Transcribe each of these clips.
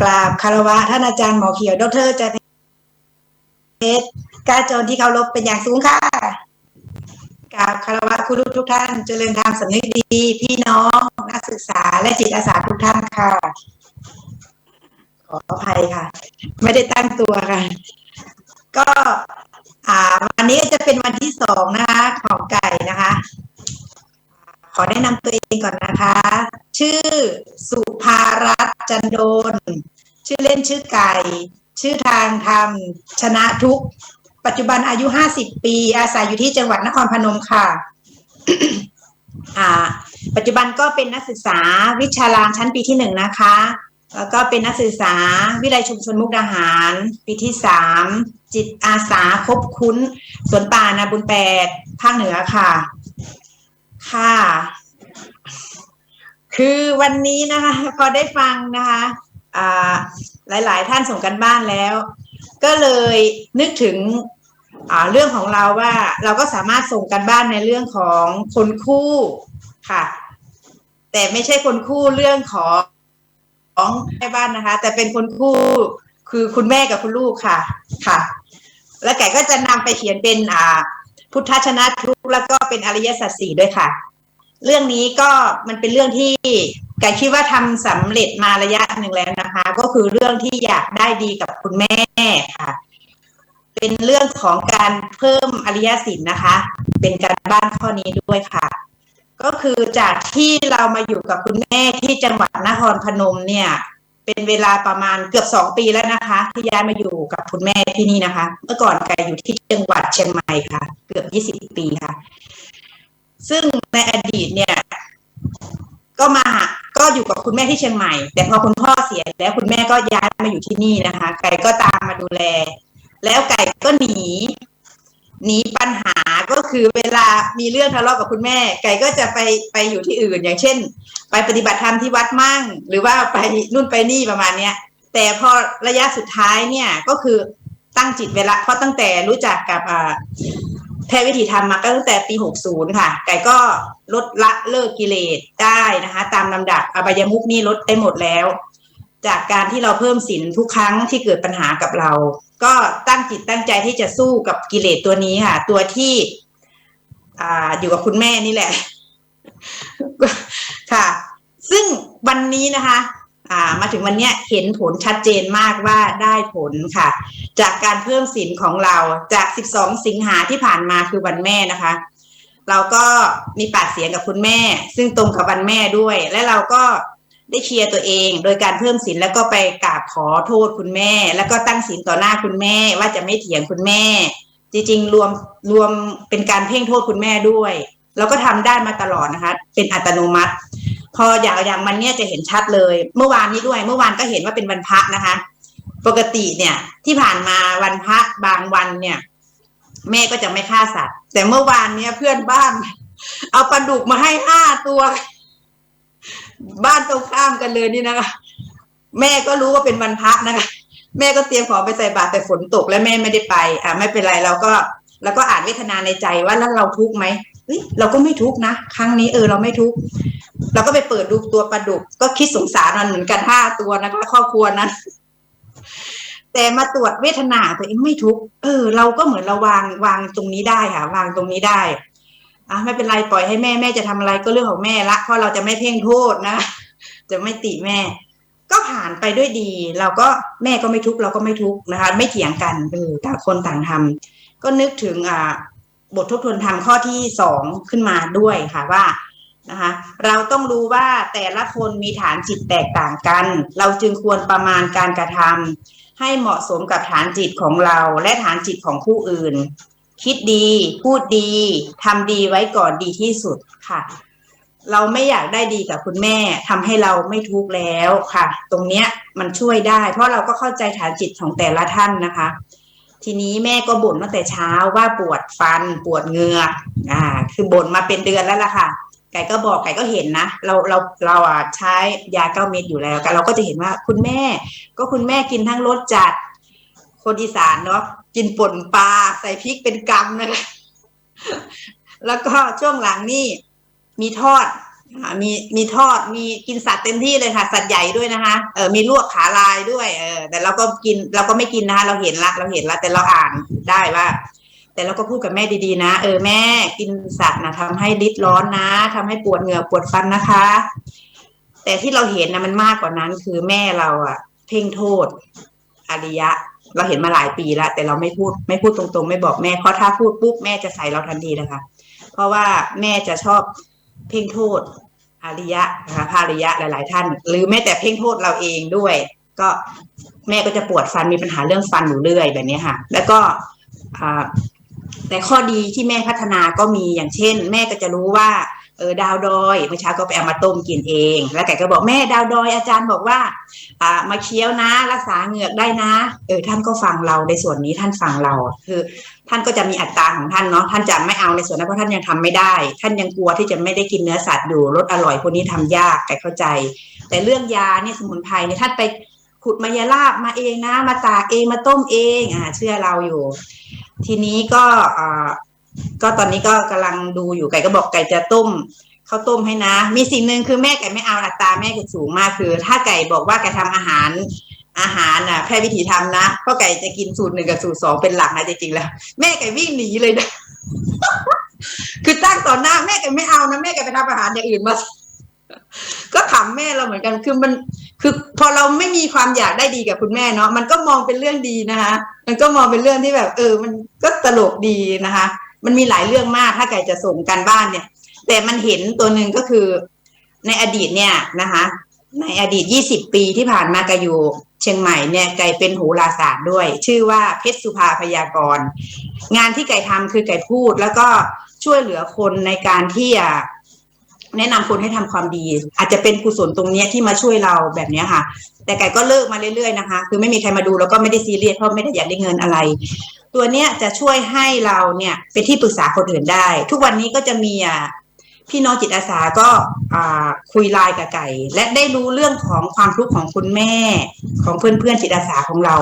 กราบคารวะท่านอาจารย์หมอเขียว ดรจันเพชรกาจรที่เคารพเป็นอย่างสูงค่ะกราบคารวะคุณลูกทุกท่าน เจริญธรรมสำนึกดี พี่น้องนักศึกษาและจิตอาสาทุกท่านค่ะ ขออภัยค่ะ ไม่ได้ตั้งตัวค่ะ ก็อ่าวันนี้จะเป็นวันที่สองนะคะของไก่นะคะ ขอแนะนำตัวเองก่อนนะคะ ชื่อสุภารัตน์จันโดน ชื่อเล่นชื่อไก่ ชื่อทางธรรมชนะทุก ปัจจุบันอายุ 50 ปี อาศัยอยู่ที่จังหวัดนครพนมค่ะปัจจุบันก็เป็นนักศึกษาวิชาลามชั้นปีที่หนึ่งนะคะ แล้วก็เป็นนักศึกษาวิทยาลัยชุมชนมุกดาหาร ปีที่สามจิตอาสาคบคุ้นสวนป่านาบุญแปดภาคเหนือค่ะ ค่ะ คือวันนี้นะคะ พอได้ฟังนะคะอ่าหลาย ๆ ท่านส่งกันบ้านแล้ว ก็เลยนึกถึงเรื่องของเราว่าเราก็สามารถส่งกันบ้านในเรื่องของคนคู่ค่ะ แต่ไม่ใช่คนคู่เรื่องของของแม่บ้านนะคะ แต่เป็นคนคู่คือคุณแม่กับคุณลูกค่ะค่ะ แล้วแกก็จะนำไปเขียนเป็นอ่า พุทธชนะทุกข์แล้วก็เป็นอริยสัจสี่ด้วยค่ะ เรื่องนี้ก็มันเป็นเรื่องที่ไก่คิดว่าทำสำเร็จมาระยะหนึ่งแล้วนะคะ ก็คือเรื่องที่อยากได้ดีกับคุณแม่ค่ะ เป็นเรื่องของการเพิ่มอริยสินนะคะ เป็นการบ้านข้อนี้ด้วยค่ะ ก็คือจากที่เรามาอยู่กับคุณแม่ที่จังหวัดนครพนมเนี่ย เป็นเวลาประมาณเกือบสองปีแล้วนะคะ ที่ย้ายมาอยู่กับคุณแม่ที่นี่นะคะ เมื่อก่อนไก่อยู่ที่จังหวัดเชียงใหม่ค่ะ เกือบยี่สิบปีค่ะ ซึ่งในอดีตเนี่ย ก็มาก็อยู่กับคุณแม่ที่เชียงใหม่ แต่พอคุณพ่อเสียแล้วคุณแม่ก็ย้ายมาอยู่ที่นี่นะคะ ไก่ก็ตามมาดูแล แล้วไก่ก็หนี หนีปัญหาก็คือเวลามีเรื่องทะเลาะกับคุณแม่ ไก่ก็จะไปไปอยู่ที่อื่นอย่างเช่น ไปปฏิบัติธรรมที่วัดมั่ง หรือว่าไปนู่นไปนี่ประมาณเนี้ยแต่พอระยะสุดท้ายเนี่ยก็คือตั้งจิตเวลาเพราะตั้งแต่รู้จักกับแพทย์วิถีธรรมมาก็ตั้งแต่ปี 60 ค่ะ ไก่ก็ลดละเลิกกิเลสได้นะคะ ตามลำดับอบายมุกนี่ลดได้หมดแล้ว จากการที่เราเพิ่มศีลทุกครั้งที่เกิดปัญหากับเรา ก็ตั้งจิตตั้งใจที่จะสู้กับกิเลสตัวนี้ค่ะ ตัวที่ อ่าอยู่กับคุณแม่นี่แหละ ค่ะ ซึ่งวันนี้นะคะ อ่า มาถึงวันเนี้ยเห็นผลชัดเจนมากว่าได้ผลค่ะ จากการเพิ่มศีลของเราจาก 12 สิงหาที่ผ่านมาคือวันแม่นะคะ เราก็มีปากเสียงกับคุณแม่ ซึ่งตรงกับวันแม่ด้วย และเราก็ ได้เคลียร์ตัวเอง โดยการเพิ่มศีลแล้วก็ไปกราบขอโทษคุณแม่ แล้วก็ตั้งศีลต่อหน้าคุณแม่ ว่าจะไม่เถียงคุณแม่ จริงๆ รวมรวมเป็นการเพ่งโทษคุณแม่ด้วยเราก็ทำได้มาตลอดนะคะ เป็นอัตโนมัติ พออย่างอย่างมันเนี่ยจะเห็นชัดเลย เมื่อวานนี้ด้วย เมื่อวานก็เห็นว่าเป็นวันพระนะคะ ปกติเนี่ย ที่ผ่านมาวันพระบางวันเนี่ย แม่ก็จะไม่ฆ่าสัตว์ แต่เมื่อวานเนี่ยเพื่อนบ้าน เอาปลาดุกมาให้ห้าตัว บ้านตรงข้ามกันเลยนี่นะคะ แม่ก็รู้ว่าเป็นวันพระนะคะ แม่ก็เตรียมของไปใส่บาตรแต่ฝนตกและแม่ไม่ได้ไป อ่าไม่เป็นไรเราก็เราก็อ่านเวทนาในใจว่าแล้วเราทุกข์ไหมเฮ้ยเราก็ไม่ทุกข์นะครั้งนี้เออเราไม่ทุกข์เราก็ไปเปิดดูตัวปลาดุก ก็คิดสงสารมันเหมือนกันห้าตัวนะคะครอบครัวนั้น แต่มาตรวจเวทนาตัวเองไม่ทุกข์เออ เราก็เหมือนเราวางวางตรงนี้ได้ค่ะ วางตรงนี้ได้ อะไม่เป็นไรปล่อยให้แม่แม่จะทำอะไรก็เรื่องของแม่ละเพราะเราจะไม่เพ่งโทษนะ จะไม่ติแม่ ก็ผ่านไปด้วยดี เราก็แม่ก็ไม่ทุกข์เราก็ไม่ทุกข์นะคะ ไม่เถียงกันเออต่างคนต่างทำก็นึกถึงอ่าบททบทวนธรรมข้อที่สองขึ้นมาด้วยค่ะว่านะคะเราต้องรู้ว่าแต่ละคนมีฐานจิตแตกต่างกัน เราจึงควรประมาณการกระทำให้เหมาะสมกับฐานจิตของเราและฐานจิตของผู้อื่น คิดดี พูดดีทำดีไว้ก่อนดีที่สุดค่ะ เราไม่อยากได้ดีกับคุณแม่ทำให้เราไม่ทุกข์แล้วค่ะ ตรงเนี้ยมันช่วยได้ เพราะเราก็เข้าใจฐานจิตของแต่ละท่านนะคะ ทีนี้แม่ก็บ่นตั้งแต่เช้าว่าปวดฟันปวดเงือกอ่า คือบ่นมาเป็นเดือนแล้วล่ะค่ะไก่ก็บอกไก่ก็เห็นนะเราเราเราอะใช้ยาเก้าเม็ดอยู่แล้วแต่เราก็จะเห็นว่าคุณแม่ ก็คุณแม่กินทั้งรสจัด คนอีสานเนาะ กินป่นปลาใส่พริกเป็นกำนะคะแล้วก็ช่วงหลังนี่มีทอดมีมีทอดมีกินสัตว์เต็มที่เลยค่ะ สัตว์ใหญ่ด้วยนะคะเออมีลวกขาลายด้วยเออแต่เราก็กินเราก็ไม่กินนะคะ เราเห็นละเราเห็นละแต่เราอ่านได้ว่า แต่เราก็พูดกับแม่ดีๆนะ เออแม่กินสัตว์นะทำให้ลิดร้อนนะทำให้ปวดเหงื่อปวดฟันนะคะ แต่ที่เราเห็นนะมันมากกว่านั้นคือแม่เราอะเพ่งโทษอริยะ เราเห็นมาหลายปีแล้วแต่เราไม่พูดไม่พูดตรงๆ ไม่บอกแม่เพราะถ้าพูดปุ๊บแม่จะใส่เราทันทีนะคะ เพราะว่าแม่จะชอบเพ่งโทษอาริยะนะคะพระอริยะหลาย ๆ ท่าน หรือแม้แต่เพ่งโทษเราเองด้วย ก็แม่ก็จะปวดฟันมีปัญหาเรื่องฟันอยู่เรื่อยแบบนี้ค่ะ แล้วก็แต่ข้อดีที่แม่พัฒนาก็มีอย่างเช่น แม่ก็จะรู้ว่า เออดาวดอยเมื่อเช้าก็ไปเอามาต้มกินเอง แล้วแกก็บอกแม่ดาวดอยอาจารย์บอกว่า อ่า มาเคี้ยวนะ รักษาเหงือกได้นะ เออท่านก็ฟังเราในส่วนนี้ท่านฟังเรา คือ ท่านก็จะมีอัตราของท่านเนาะท่านจะไม่เอาในส่วนนั้นเพราะท่านยังทำไม่ได้ ท่านยังกลัวที่จะไม่ได้กินเนื้อสัตว์อยู่รสอร่อยพวกนี้ทำยากแกเข้าใจ แต่เรื่องยาเนี่ยสมุนไพรเนี่ยท่านไปขุดมายาลาบมาเองนะ มาตากเองมาต้มเองอ่าเชื่อเราอยู่ ทีนี้ก็อ่า ก็ตอนนี้ก็กำลังดูอยู่ไก่ก็บอกไก่จะต้มข้าวต้มให้นะ มีสิ่งหนึ่งคือแม่ไก่ไม่เอาอัตราแม่ไก่สูงมากคือ ถ้าไก่บอกว่าไก่ทำอาหารอาหารน่ะแพทย์วิธีทำนะเพราะไก่จะกินสูตรหนึ่งกับสูตรสองเป็นหลักนะจริงๆแล้ว แม่ไก่วิ่งหนีเลยนะคือตั้งต่อหน้าแม่ไก่ไม่เอานะแม่ไก่ไปทำอาหารอย่างอื่นมา ก็ถามแม่เราเหมือนกันคือมัน คือพอเราไม่มีความอยากได้ดีกับคุณแม่เนาะมันก็มองเป็นเรื่องดีนะคะมันก็มองเป็นเรื่องที่แบบ เออ มันก็ตลกดีนะคะ มันมีหลายเรื่องมากถ้าไก่จะส่งการบ้านเนี่ย แต่มันเห็นตัวหนึ่งก็คือ ในอดีตเนี่ยนะคะ ในอดีต 20 ปีที่ผ่านมาไก่อยู่เชียงใหม่เนี่ยไก่เป็นโหูราศาสตร์ด้วย ชื่อว่าเพชรสุภาพยากร งานที่ไก่ทำคือไก่พูด แล้วก็ช่วยเหลือคนในการที่จะแนะนำคนให้ทำความดี อาจจะเป็นกุศลตรงเนี้ยที่มาช่วยเราแบบเนี้ยค่ะ แต่ไก่ก็เลิกมาเรื่อยๆนะคะ คือไม่มีใครมาดูแล้วก็ไม่ได้ซีเรียสเพราะไม่ได้อยากได้เงินอะไร ตัวเนี้ยจะช่วยให้เราเนี่ยเป็นที่ปรึกษาคนอื่นได้ ทุกวันนี้ก็จะมีอะพี่น้องจิตอาสาก็คุยไลน์กับไก่ และได้รู้เรื่องของความทุกข์ของคุณแม่ของเพื่อนๆจิตอาสาของเรา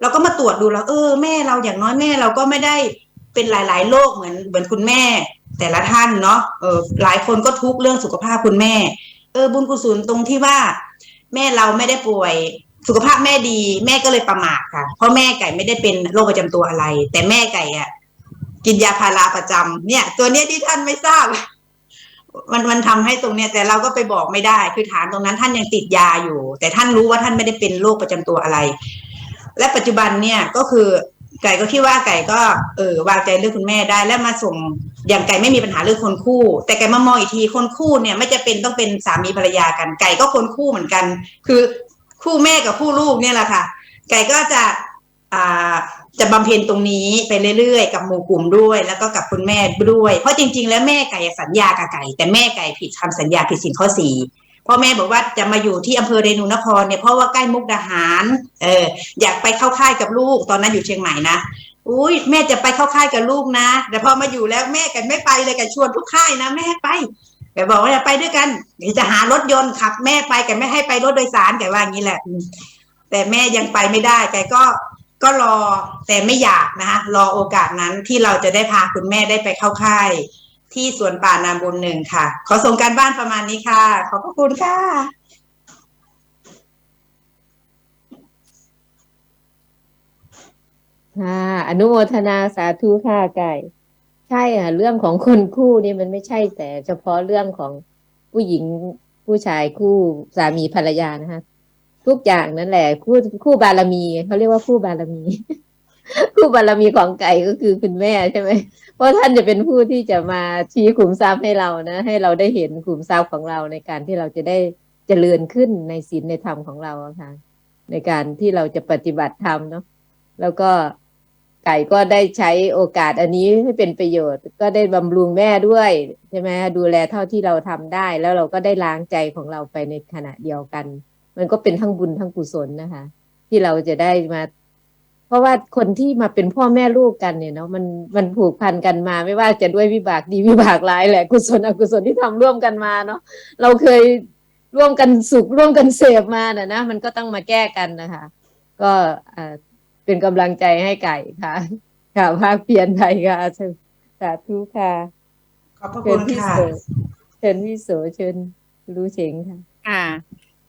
เราก็มาตรวจดูแล้ว เออแม่เราอย่างน้อยแม่เราก็ไม่ได้เป็นหลาย ๆ โรคเหมือนเหมือนคุณแม่ แต่ละท่านเนาะเออหลายคนก็ทุกข์เรื่องสุขภาพคุณแม่ เออบุญกุศลตรงที่ว่า แม่เราไม่ได้ป่วย สุขภาพแม่ดีแม่ก็เลยประมาทค่ะ เพราะแม่ไก่ไม่ได้เป็นโรคประจำตัวอะไร แต่แม่ไก่อะกินยาพาราประจำเนี่ย ตัวเนี้ยที่ท่านไม่ทราบ มันมันทำให้ตรงเนี้ยแต่เราก็ไปบอกไม่ได้ คือฐานตรงนั้นท่านยังติดยาอยู่ แต่ท่านรู้ว่าท่านไม่ได้เป็นโรคประจำตัวอะไร และปัจจุบันเนี่ยก็คือไก่ก็คิดว่าไก่ก็เออวางใจเรื่องคุณแม่ได้ แล้วมาส่งอย่างไก่ไม่มีปัญหาเรื่องคนคู่ แต่ไก่มามองอีกทีคนคู่เนี่ย ไม่จะเป็นต้องเป็นสามีภรรยากัน ไก่ก็คนคู่เหมือนกัน คือ คู่แม่กับคู่ลูกเนี่ยแหละค่ะ ไก่ก็จะอ่าจะบำเพ็ญตรงนี้ไปเรื่อยๆ กับหมู่กลุ่มด้วย แล้วก็กับคุณแม่ด้วย เพราะจริง ๆ แล้วแม่ไก่สัญญากับไก่ แต่แม่ไก่ผิดคำสัญญาผิดสินข้อสี่พ่อแม่บอกว่าจะมาอยู่ที่อำเภอเรนูนครเนี่ยเพราะว่าใกล้มุกดาหาร เออ อยากไปเข้าค่ายกับลูกตอนนั้นอยู่เชียงใหม่นะอุ้ยแม่จะไปเข้าค่ายกับลูกนะ แต่พอมาอยู่แล้วแม่กันไม่ไปเลยกันชวนทุกค่ายนะแม่ไป แกบอกว่าไปด้วยกันเดี๋ยวจะหารถยนต์ขับ แม่ไปแกไม่ให้ไปรถโดยสารแกว่าอย่างนี้แหละ แต่แม่ยังไปไม่ได้แกก็ก็รอแต่ไม่อยากนะคะรอโอกาสนั้นที่เราจะได้พาคุณแม่ได้ไปเข้าค่าย ที่สวนป่านาบุญหนึ่งค่ะ ขอส่งการบ้านประมาณนี้ค่ะ ขอบพระคุณค่ะค่ะอนุโมทนาสาธุค่ะไก่ ใช่ค่ะเรื่องของคนคู่นี่มันไม่ใช่แต่เฉพาะเรื่องของผู้หญิงผู้ชายคู่สามีภรรยานะคะทุกอย่างนั่นแหละ คู่คู่บารมีเขาเรียกว่าคู่บารมี คู่บารมีของไก่ก็คือคุณแม่ใช่ไหมเพราะท่านจะเป็นผู้ที่จะมาชี้ขุมทรัพย์ให้เรานะ ให้เราได้เห็นขุมทรัพย์ของเราในการที่เราจะได้เจริญขึ้นในศีลในธรรมของเราะค่ะในการที่เราจะปฏิบัติธรรมเนาะแล้วก็ ไก่ก็ได้ใช้โอกาสอันนี้ให้เป็นประโยชน์ ก็ได้บำรุงแม่ด้วยใช่ไหมดูแลเท่าที่เราทำได้ แล้วเราก็ได้ล้างใจของเราไปในขณะเดียวกัน มันก็เป็นทั้งบุญทั้งกุศลนะคะ ที่เราจะได้มา เพราะว่าคนที่มาเป็นพ่อแม่ลูกกันเนี่ยเนาะมันมันผูกพันกันมา ไม่ว่าจะด้วยวิบากดีวิบากร้ายแหละกุศลอกุศลที่ทำร่วมกันมาเนาะเราเคยร่วมกันสุขร่วมกันเสพมาน่ะนะมันก็ต้องมาแก้กันนะคะ ก็อ่า เป็นกำลังใจให้ไก่ค่ะ ค่ะภาคเพียนไทยค่ะสาธุค่ะขอบพระเป็คุนณที่ค่ะสุดเชิญพี่โสเชิญรู้เฉงค่ะค่ะ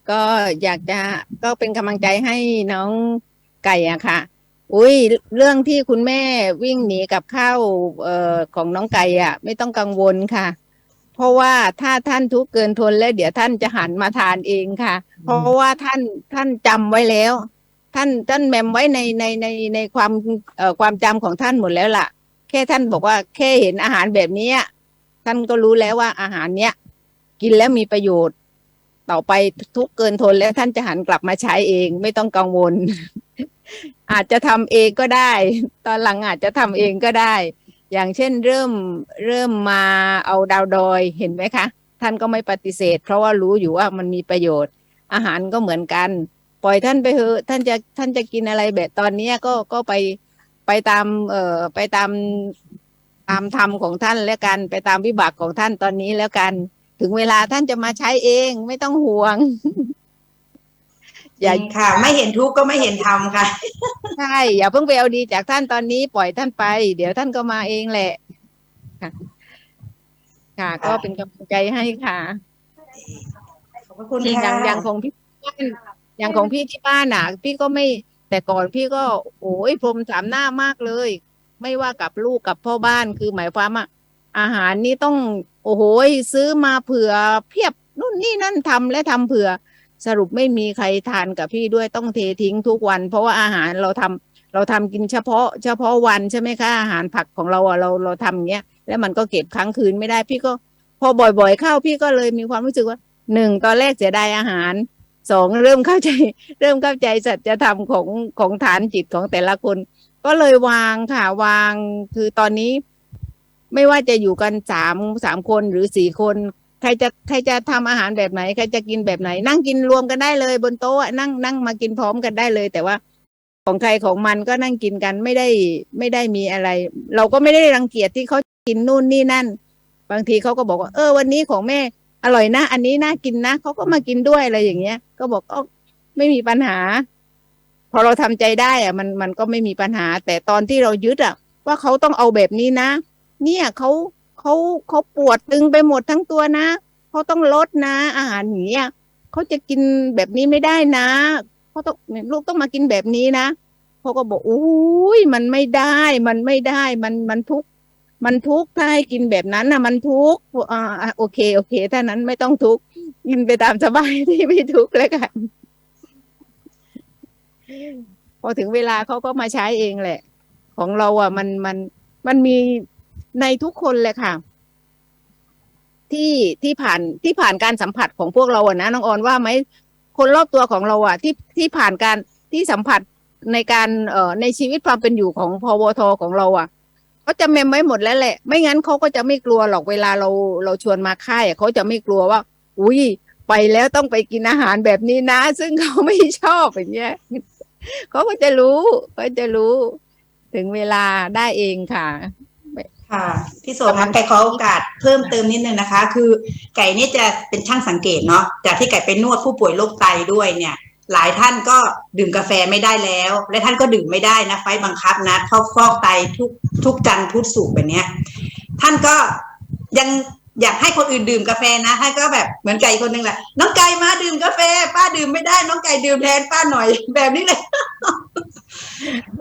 ก็อยากจะก็เป็นกำลังใจให้น้องไก่อะค่ะ อุ้ยเรื่องที่คุณแม่วิ่งหนีกับข้าวเอ่อของน้องไก่อะไม่ต้องกังวลค่ะ เพราะว่าถ้าท่านทุกข์เกินทนแล้วเดี๋ยวท่านจะหันมาทานเองค่ะ เพราะว่าท่านท่านจำไว้แล้ว ท่านท่านแมมไว้ในในในในความเอ่อความจำของท่านหมดแล้วล่ะ แค่ท่านบอกว่าแค่เห็นอาหารแบบนี้ท่านก็รู้แล้วว่าอาหารเนี้ยกินแล้วมีประโยชน์ ต่อไปทุกเกินทนแล้วท่านจะหันกลับมาใช้เอง ไม่ต้องกังวล อาจจะทำเองก็ได้ ตอนหลังอาจจะทำเองก็ได้ อย่างเช่นเริ่มเริ่มมาเอาดาวดอยเห็นไหมคะ ท่านก็ไม่ปฏิเสธ เพราะว่ารู้อยู่ว่ามันมีประโยชน์ อาหารก็เหมือนกัน ปล่อยท่านไปเถอะท่านจะท่านจะกินอะไรแบบตอนเนี้ยก็ก็ไปไปตาม เอ่อไปตามตามธรรมของท่านแล้วกันไปตามวิบากของท่านตอนนี้แล้วกัน ถึงเวลาท่านจะมาใช้เองไม่ต้องห่วง อย่าจริงค่ะ ไม่เห็นทุกข์ก็ไม่เห็นธรรมค่ะ ใช่อย่าเพิ่งไปเอาดีจากท่านตอนนี้ปล่อยท่านไป เดี๋ยวท่านก็มาเองแหละค่ะค่ะ ก็เป็นกำลังใจให้ค่ะ ขอบพระคุณที่อค่ะย่างอย่างของพี่บ้าน อย่างของพี่ที่บ้านน่ะ พี่ก็ไม่แต่ก่อนพี่ก็ โอ้ยพรมสามหน้ามากเลย ไม่ว่ากับลูกกับพ่อบ้านคือหมายความว่าอาหารนี่ต้อง โอ้โหซื้อมาเผื่อเพียบนู่นนี่นั่นทำและทำเผื่อ สรุปไม่มีใครทานกับพี่ด้วยต้องเททิ้งทุกวัน เพราะว่าอาหารเราทำเราทำกินเฉพาะ เฉพาะวันใช่ไหมคะอาหารผักของเราอะเราเราทำอย่างเงี้ย แล้วมันก็เก็บค้างคืนไม่ได้ พี่ก็ พอบ่อยๆเข้าพี่ก็เลยมีความรู้สึกว่าหนึ่งตอนแรกเสียดายอาหาร สองเริ่มเข้าใจ เริ่มเข้าใจสัจธรรมของของฐานจิตของแต่ละคน ก็เลยวางค่ะวางคือตอนนี้ ไม่ว่าจะอยู่กันสามสามคนหรือสี่คน ใครจะใครจะทำอาหารแบบไหน ใครจะกินแบบไหน นั่งกินรวมกันได้เลยบนโต๊ะอะนั่งนั่งมากินพร้อมกันได้เลย แต่ว่าของใครของมันก็นั่งกินกันไม่ได้ไม่ได้มีอะไร เราก็ไม่ได้รังเกียจที่เขากินนู่นนี่นั่น บางทีเขาก็บอกว่า เออ วันนี้ของแม่ อร่อยนะ อันนี้น่ากินนะเขาก็มากินด้วยอะไรอย่างเงี้ย ก็บอกก็ไม่มีปัญหา พอเราทำใจได้อะมันมันก็ไม่มีปัญหา แต่ตอนที่เรายึดอะว่าเขาต้องเอาแบบนี้นะ เนี่ยเขาเขาเขาปวดตึงไปหมดทั้งตัวนะเขาต้องลดนะ อาหารอย่างเงี้ยเขาจะกินแบบนี้ไม่ได้นะเขาต้องลูกต้องมากินแบบนี้นะเขาก็บอกอุ้ยมันไม่ได้ มันไม่ได้ มันมันทุกข์ มันทุกข์ถ้าให้กินแบบนั้นนะมันทุกข์อ่าโอเค โอเค ถ้านั้นไม่ต้องทุกข์กินไปตามสบายที่ไม่ทุกข์แล้วกันพอถึงเวลาเขาก็มาใช้เองแหละ ของเราอะ มันมันมันมีในทุกคนเลยค่ะ ที่ที่ผ่านที่ผ่านการสัมผัสของพวกเราอะนะน้องออนว่าไหมคนรอบตัวของเราอะ ที่ที่ผ่านการที่สัมผัสในการเอ่อในชีวิตความเป็นอยู่ของพวทของเราอะ เขาจะเมมไว้หมดแล้วแหละ ไม่งั้นเขาก็จะไม่กลัวหรอกเวลาเราเราชวนมาค่ายเขาจะไม่กลัวว่า อุ้ยไปแล้วต้องไปกินอาหารแบบนี้นะ ซึ่งเขาไม่ชอบอย่างเงี้ยเขาก็จะรู้ก็จะรู้ ถึงเวลาได้เองค่ะค่ะพี่โสคะไก่ขอโอกาสเพิ่มเติมนิดนึงนะคะ คือไก่นี่จะเป็นช่างสังเกตเนาะจากที่ไก่ไปนวดผู้ป่วยโรคไตด้วยเนี่ย หลายท่านก็ดื่มกาแฟไม่ได้แล้ว และท่านก็ดื่มไม่ได้นะไฟบังคับนะเพราะฟอกไตทุกทุกจันทร์พุธศุกร์แบบเนี้ย ท่านก็ยังอยากให้คนอื่นดื่มกาแฟนะท่านก็แบบเหมือนไก่คนหนึงแหละน้องไก่มาดื่มกาแฟ ป้าดื่มไม่ได้ น้องไก่ดื่มแทนป้าหน่อยแบบนี้เลย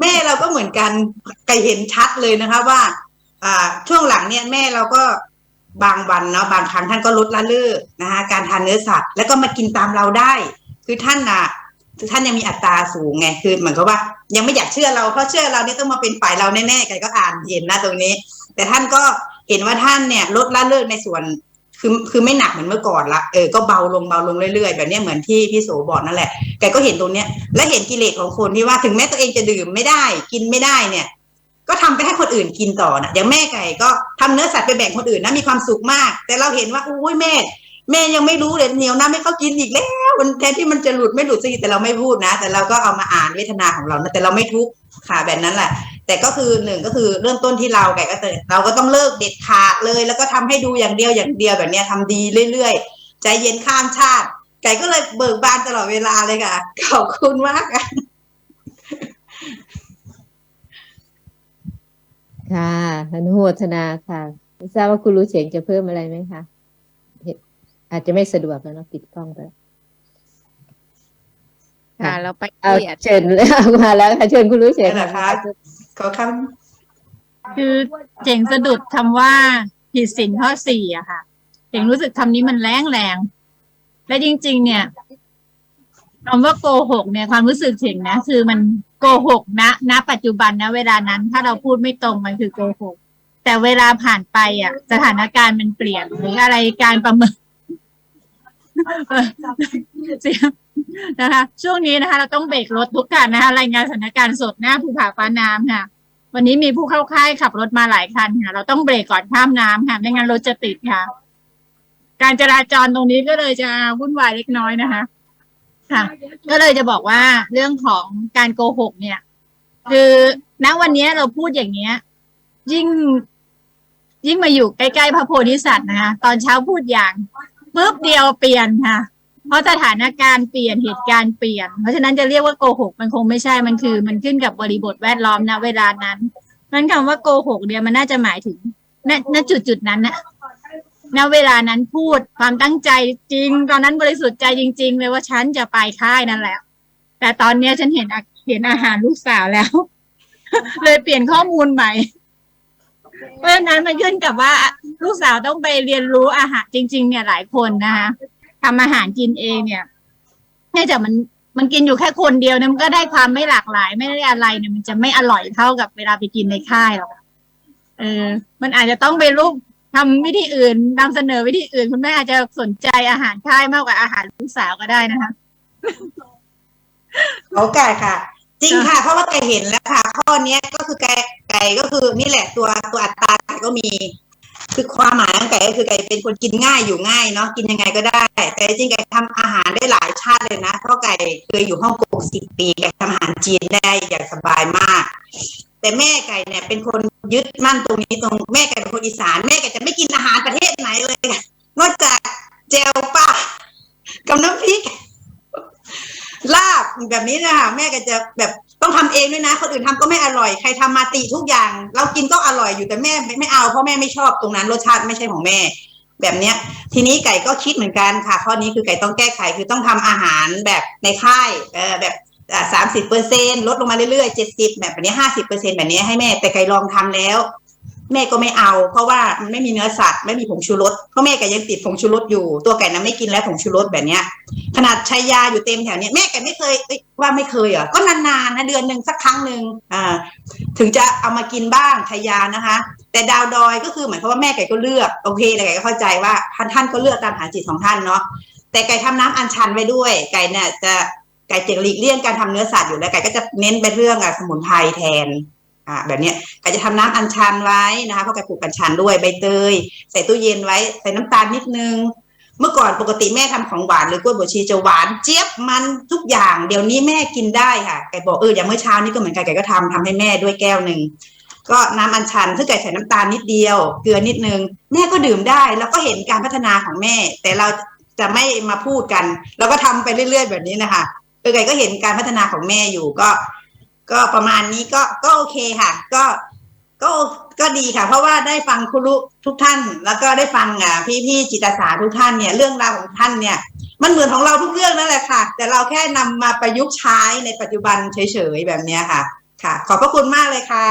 แม่เราก็เหมือนกันไก่เห็นชัดเลยนะคะว่า อ่า ช่วงหลังเนี่ยแม่เราก็บางวันเนาะบางครั้งท่านก็ลดละเลิกนะคะการทานเนื้อสัตว์แล้วก็มากินตามเราได้ คือท่านน่ะท่านยังมีอัตราสูงไงคือเหมือนกับว่า ยังไม่อยากเชื่อเราเพราะเชื่อเรานี่ต้องมาเป็นฝ่ายเราแน่ๆไก่ก็อ่านเห็นนะตรงนี้ แต่ท่านก็เห็นว่าท่านเนี่ยลดละเลิกในส่วนคือคือไม่หนักเหมือนเมื่อก่อนละเออก็เบาลงเบาลงเรื่อยๆแบบนี้เหมือนที่พี่โสบอกนั่นแหละแกก็เห็นตรงเนี้ย และเห็นกิเลสของคนที่ว่าถึงแม้ตัวเองจะดื่มไม่ได้ กินไม่ได้เนี่ย ก็ทำไปให้คนอื่นกินต่อนะอย่างแม่ไก่ก็ทำเนื้อสัตว์ไปแบ่งคนอื่นนะมีความสุขมาก แต่เราเห็นว่าอุ้ยแม่ แม่ยังไม่รู้เลยเหนียวนะไม่เขากินอีกแล้ว มันแทนที่มันจะหลุดไม่หลุดสักทีแต่เราไม่พูดนะ แต่เราก็เอามาอ่านเวทนาของเรานะแต่เราไม่ทุกข์ค่ะแบบนั้นแหละ แต่ก็คือหนึ่งก็คือเริ่มต้นที่เราไก่ก็เตเราก็ต้องเลิกเด็ดขาดเลย แล้วก็ทำให้ดูอย่างเดียวอย่างเดียวแบบนี้ยทำดีเรื่อยๆ ใจเย็นข้ามชาติ ไก่ก็เลยเบิกบานตลอดเวลาเลยค่ะ ขอบคุณมากค่ะค่ะอนุโมทนาค่ะไม่ทราบว่าคุณรู้เฉงจะเพิ่มอะไรไหมคะ อาจจะไม่สะดวกแล้วเนอะปิดกล้องไปค่ะเราไปเอาที่เชิญมาแล้วค่ะเชิญคุณรู้เสียนั่นแหละค่ะขอคคือเจ๋งสะดุดคำว่าผิดศีลข้อสี่อะค่ะเจ๋งรู้สึกคำนี้มันแรงแรง และจริง ๆ เนี่ยคำว่าโกหกเนี่ยความรู้สึกเจ๋งนะ คือมันโกหกณณปัจจุบันนะเวลานั้น ถ้าเราพูดไม่ตรงมันคือโกหกแต่เวลาผ่านไปอะ สถานการณ์มันเปลี่ยนหรืออะไรการประเมินเออเสียง นะคะ ช่วงนี้นะคะ เราต้องเบรกรถทุกการนะคะ รายงานสถานการณ์สดหน้าภูผาฟ้าน้ำค่ะ วันนี้มีผู้เข้าค่ายขับรถมาหลายคันค่ะ เราต้องเบรกก่อนข้ามน้ำค่ะไม่งั้นรถจะติดค่ะ การจราจรตรงนี้ก็เลยจะวุ่นวายเล็กน้อยนะคะ ค่ะ ก็เลยจะบอกว่าเรื่องของการโกหกเนี่ย คือณวันนี้เราพูดอย่างเนี้ย ยิ่งยิ่งมาอยู่ใกล้ๆพระโพธิสัตว์นะคะ ตอนเช้าพูดอย่าง ปุ๊บเดียวเปลี่ยนค่ะ เพราะสถานการณ์เปลี่ยนเหตุการณ์เปลี่ยน เพราะฉะนั้นจะเรียกว่าโกหกมันคงไม่ใช่มันคือ มันขึ้นกับบริบทแวดล้อมณเวลานั้นนั้นคำว่าโกหกเนี่ยมันน่าจะหมายถึงณณจุดจุดนั้นนะณเวลานั้นพูดความตั้งใจจริง ตอนนั้นบริสุทธิ์ใจจริง ๆ เลยว่าฉันจะไปค่ายนั่นแหละ แต่ตอนเนี้ยฉันเห็นเห็นอาหารลูกสาวแล้ว เลยเปลี่ยนข้อมูลใหม่ เพราะฉะนั้นมันขึ้นกับว่าลูกสาวต้องไปเรียนรู้อาหารจริง ๆ เนี่ยหลายคนนะคะทำอาหารกินเองเนี่ยเนื่องจากมันมันกินอยู่แค่คนเดียวเนี่ยมันก็ได้ความไม่หลากหลาย ไม่ได้อะไรเนี่ยมันจะไม่อร่อยเท่ากับเวลาไปกินในค่ายหรอกเออ มันอาจจะต้องไปรูปทำวิธีอื่นนำเสนอวิธีอื่น คุณแม่อาจจะสนใจอาหารค่ายมากกว่าอาหารลูกสาวก็ได้นะคะโอกาสค่ะ จริงค่ะ เพราะว่าไก่เห็นแล้วค่ะ ข้อเนี้ยก็คือไก่ไก่ก็คือนี่แหละตัวตัวอัตราไก่ก็มี คือความหมายของไก่ก็คือไก่เป็นคนกินง่ายอยู่ง่ายเนาะกินยังไงก็ได้ แต่จริงๆไก่ทำอาหารได้หลายชาติเลยนะ เพราะไก่เคยอยู่ฮ่องกงสิบปีไก่ทำอาหารจีนได้อย่างสบายมาก แต่แม่ไก่เนี่ยเป็นคนยึดมั่นตรงนี้ตรงแม่ไก่เป็นคนอีสานแม่ไก่จะไม่กินอาหารประเทศไหนเลยค่ะนอกจากเจลป้ากับน้ำพริก ลาบแบบนี้นะคะแม่ก็จะแบบต้องทำเองด้วยนะ คนอื่นทำก็ไม่อร่อยใครทำมาติทุกอย่าง เรากินก็อร่อยอยู่แต่แม่ไม่เอาเพราะแม่ไม่ชอบตรงนั้นรสชาติไม่ใช่ของแม่ แบบเนี้ย ทีนี้ไก่ก็คิดเหมือนกันค่ะ ข้อนี้คือไก่ต้องแก้ไขคือต้องทำอาหารแบบในค่ายเออแบบสามสิบเปอร์เซ็นลดลงมาเรื่อยๆเจ็ดสิบแบบนี้ห้าสิบเปอร์เซ็นแบบนี้ให้แม่แต่ไก่ลองทำแล้ว แม่ก็ไม่เอา เพราะว่ามันไม่มีเนื้อสัตว์ไม่มีผงชูรสเพราะแม่ไก่ยังติดผงชูรสอยู่ ตัวไก่นะไม่กินแล้วผงชูรสแบบเนี้ย ขนาดใช้ยาอยู่เต็มแถวเนี้ยแม่แกไม่เคยว่าไม่เคยเหรอก็นานๆนะเดือนหนึ่งสักครั้งหนึ่งอ่า ถึงจะเอามากินบ้างใช้ยานะคะ แต่ดาวดอยก็คือหมายความว่าแม่ไก่ก็เลือกโอเคแต่ไก่ก็เข้าใจว่าท่านท่านก็เลือกตามหาจิตของท่านเนาะแต่ไก่ทำน้ำอัญชันไว้ด้วย ไก่เนี่ยจะไก่เจงหลีกเลี่ยงการทำเนื้อสัตว์อยู่แล้วไก่ก็จะเน้นไปเรื่องอสมุนไพรแทน อ่าแบบนี้ยไก่จะทำน้ำอัญชันไว้นะคะเพราะไก่ปลูกอัญชันด้วยใบเตย ใส่ตู้เย็นไว้ ใส่น้ำตาลนิดนึง เมื่อก่อนปกติแม่ทำของหวานหรือกล้วยบวชชีจะหวานเจี๊ยบมันทุกอย่าง เดี๋ยวนี้แม่กินได้ค่ะไก่บอกเอออย่างเมื่อเช้านี้ก็เหมือนกันไก่ก็ทำทำให้แม่ด้วยแก้วหนึ่งก็น้ำอัญชันถ้าไก่ใส่น้ำตาลนิดเดียว เกลือนิดนึง แม่ก็ดื่มได้ แล้วก็เห็นการพัฒนาของแม่ แต่เราจะไม่มาพูดกัน เราก็ทำไปเรื่อยๆ แบบนี้นะคะเออไก่ก็เห็นการพัฒนาของแม่อยู่ก็ ก็ประมาณนี้ก็ก็โอเคค่ะ ก็ก็ก็ดีค่ะ เพราะว่าได้ฟังครูรุทุกท่าน แล้วก็ได้ฟังอะพี่พี่จิตอาสาทุกท่านเนี่ยเรื่องราวของท่านเนี่ย มันเหมือนของเราทุกเรื่องนั่นแหละค่ะ แต่เราแค่นำมาประยุกต์ใช้ในปัจจุบันเฉยๆแบบเนี้ยค่ะ ค่ะ ขอบพระคุณมากเลยค่ะ